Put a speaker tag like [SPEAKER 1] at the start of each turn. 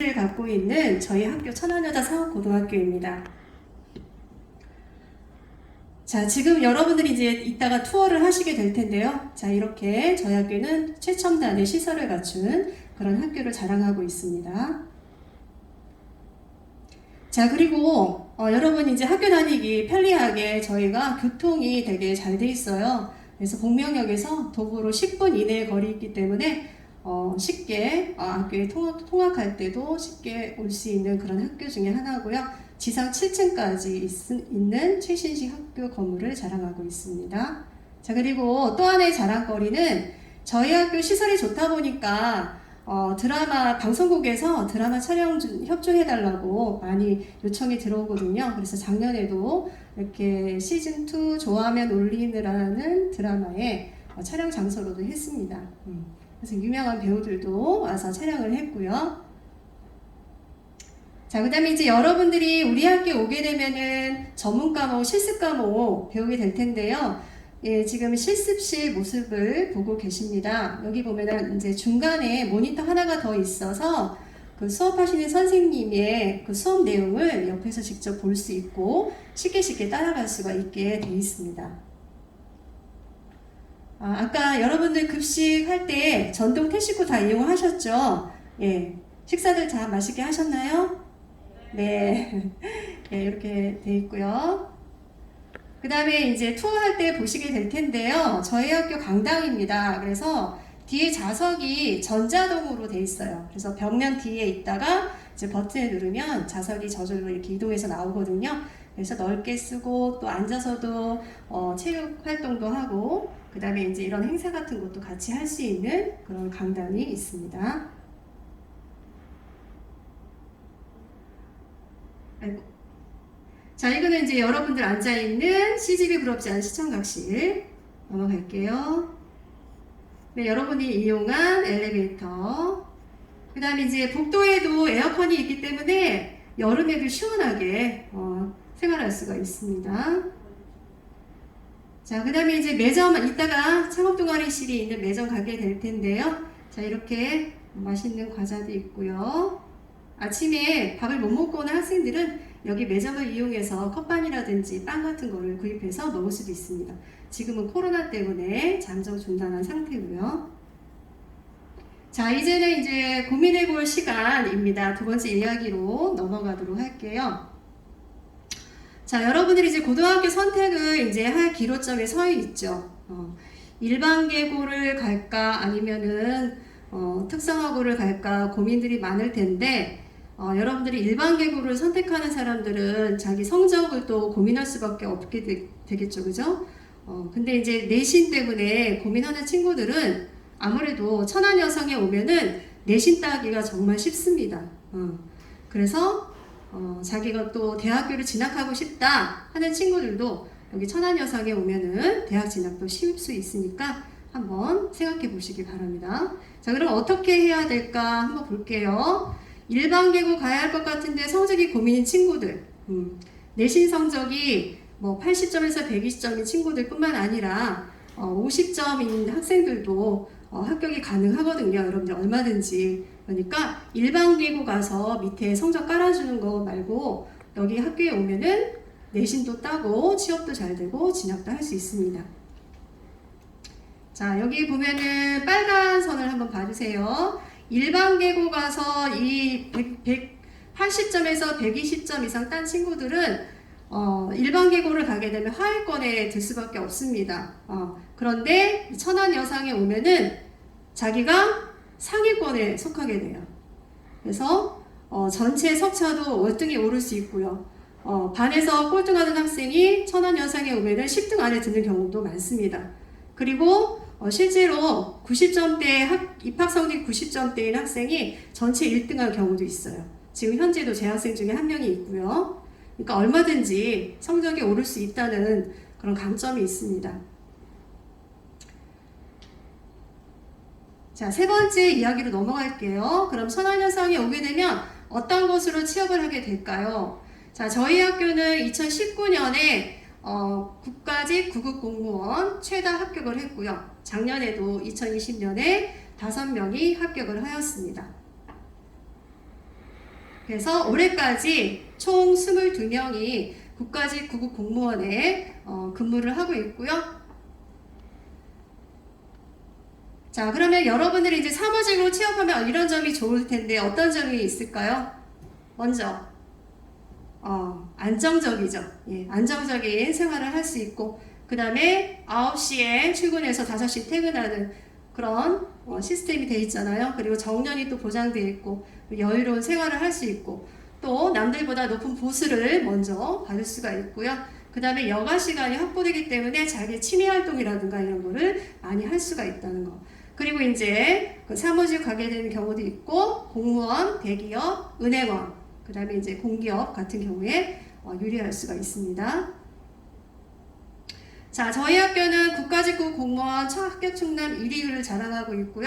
[SPEAKER 1] 를 갖고 있는 저희 학교 천안여자 사업고등학교입니다. 자, 지금 여러분들이 이제 이따가 투어를 하시게 될 텐데요. 자, 이렇게 저희 학교는 최첨단의 시설을 갖춘 그런 학교를 자랑하고 있습니다. 자, 그리고 어, 여러분 이제 학교 다니기 편리하게 저희가 교통이 되게 잘 돼 있어요. 그래서 복명역에서 도보로 10분 이내에 거리 있기 때문에 어, 쉽게 어, 학교에 통학, 통학 할 때도 쉽게 올 수 있는 그런 학교 중에 하나고요. 지상 7층까지 있는 최신식 학교 건물을 자랑하고 있습니다. 자, 그리고 또 하나의 자랑거리는 저희 학교 시설이 좋다 보니까 어, 드라마 방송국에서 드라마 촬영 좀 협조해달라고 많이 요청이 들어오거든요. 그래서 작년에도 이렇게 시즌 2 좋아하면 올리느라는 드라마의 어, 촬영 장소로도 했습니다. 음. 그래서 유명한 배우들도 와서 촬영을 했고요. 자, 그 다음에 이제 여러분들이 우리 학교 오게 되면은 전문 과목, 실습 과목 배우게 될 텐데요. 예, 지금 실습실 모습을 보고 계십니다. 여기 보면은 이제 중간에 모니터 하나가 더 있어서 그 수업하시는 선생님의 그 수업 내용을 옆에서 직접 볼 수 있고 쉽게 쉽게 따라갈 수가 있게 되어 있습니다. 아, 아까 여러분들 급식 할 때 전동 태식구 다 이용하셨죠? 예. 식사들 다 맛있게 하셨나요? 네. 네, 이렇게 돼 있고요. 그 다음에 이제 투어 할 때 보시게 될 텐데요. 저희 학교 강당입니다. 그래서 뒤에 좌석이 전자동으로 돼 있어요. 그래서 벽면 뒤에 있다가 이제 버튼을 누르면 좌석이 저절로 이렇게 이동해서 나오거든요. 그래서 넓게 쓰고 또 앉아서도 어, 체육 활동도 하고 그 다음에 이제 이런 행사 같은 것도 같이 할 수 있는 그런 강당이 있습니다. 아이고. 자, 이거는 이제 여러분들 앉아있는 CGV 부럽지 않은 시청각실 넘어갈게요. 네, 여러분이 이용한 엘리베이터. 그 다음에 이제 복도에도 에어컨이 있기 때문에 여름에도 시원하게 어, 생활할 수가 있습니다. 자, 그 다음에 이제 매점, 이따가 창업동아리실이 있는 매점 가게 될 텐데요. 자, 이렇게 맛있는 과자도 있고요. 아침에 밥을 못 먹고 오는 학생들은 여기 매점을 이용해서 컵반이라든지 빵 같은 거를 구입해서 먹을 수도 있습니다. 지금은 코로나 때문에 잠정 중단한 상태고요. 자, 이제는 이제 고민해 볼 시간입니다. 두 번째 이야기로 넘어가도록 할게요. 자, 여러분들이 이제 고등학교 선택을 이제 할 기로점에 서 있죠. 어, 일반계고를 갈까 아니면은 어, 특성화고를 갈까 고민들이 많을 텐데 어, 여러분들이 일반계고를 선택하는 사람들은 자기 성적을 또 고민할 수밖에 없게 되, 겠죠 그죠? 어, 근데 이제 내신 때문에 고민하는 친구들은 아무래도 천안 여성에 오면은 내신 따기가 정말 쉽습니다. 어, 그래서 어, 자기가 또 대학교를 진학하고 싶다 하는 친구들도 여기 천안 여성에 오면은 대학 진학도 쉬울 수 있으니까 한번 생각해 보시기 바랍니다. 자, 그럼 어떻게 해야 될까 한번 볼게요. 일반 계고 가야 할 것 같은데 성적이 고민인 친구들, 음, 내신 성적이 뭐 80점에서 120점인 친구들 뿐만 아니라 어, 50점인 학생들도 어, 합격이 가능하거든요. 여러분들 얼마든지. 그러니까 일반 계고 가서 밑에 성적 깔아주는 거 말고 여기 학교에 오면은 내신도 따고 취업도 잘 되고 진학도 할 수 있습니다. 자, 여기 보면은 빨간 선을 한번 봐주세요. 일반 계고 가서 이 100, 180점에서 120점 이상 딴 친구들은 어, 일반 계고를 가게 되면 하위권에 들 수밖에 없습니다. 어, 그런데 천안 여상에 오면은 자기가 상위권에 속하게 돼요. 그래서 어, 전체 석차도 월등히 오를 수 있고요. 어, 반에서 꼴등하는 학생이 천안 여상에 오면은 10등 안에 드는 경우도 많습니다. 그리고 어, 실제로 90점대 학, 입학 성적 90점대인 학생이 전체 1등한 경우도 있어요. 지금 현재도 재학생 중에 한 명이 있고요. 그러니까 얼마든지 성적이 오를 수 있다는 그런 강점이 있습니다. 자, 세 번째 이야기로 넘어갈게요. 그럼 선언현상에 오게 되면 어떤 곳으로 취업을 하게 될까요? 자, 저희 학교는 2019년에 어, 국가직 구급 공무원 최다 합격을 했고요. 작년에도 2020년에 5명이 합격을 하였습니다. 그래서 올해까지 총 22명이 국가직 구급 공무원에 어, 근무를 하고 있고요. 자, 그러면 여러분들이 이제 사무직으로 취업하면 이런 점이 좋을 텐데 어떤 점이 있을까요? 먼저, 어, 안정적이죠. 예, 안정적인 생활을 할 수 있고, 그 다음에 9시에 출근해서 5시 퇴근하는 그런 어, 시스템이 돼 있잖아요. 그리고 정년이 또 보장되어 있고, 여유로운 생활을 할 수 있고, 또 남들보다 높은 보수를 먼저 받을 수가 있고요. 그 다음에 여가 시간이 확보되기 때문에 자기 취미 활동이라든가 이런 거를 많이 할 수가 있다는 거. 그리고 이제 그 사무직 가게 되는 경우도 있고, 공무원, 대기업, 은행원, 그 다음에 이제 공기업 같은 경우에 어, 유리할 수가 있습니다. 자, 저희 학교는 국가직구 공무원 합격 충남 1위를 자랑하고 있고요.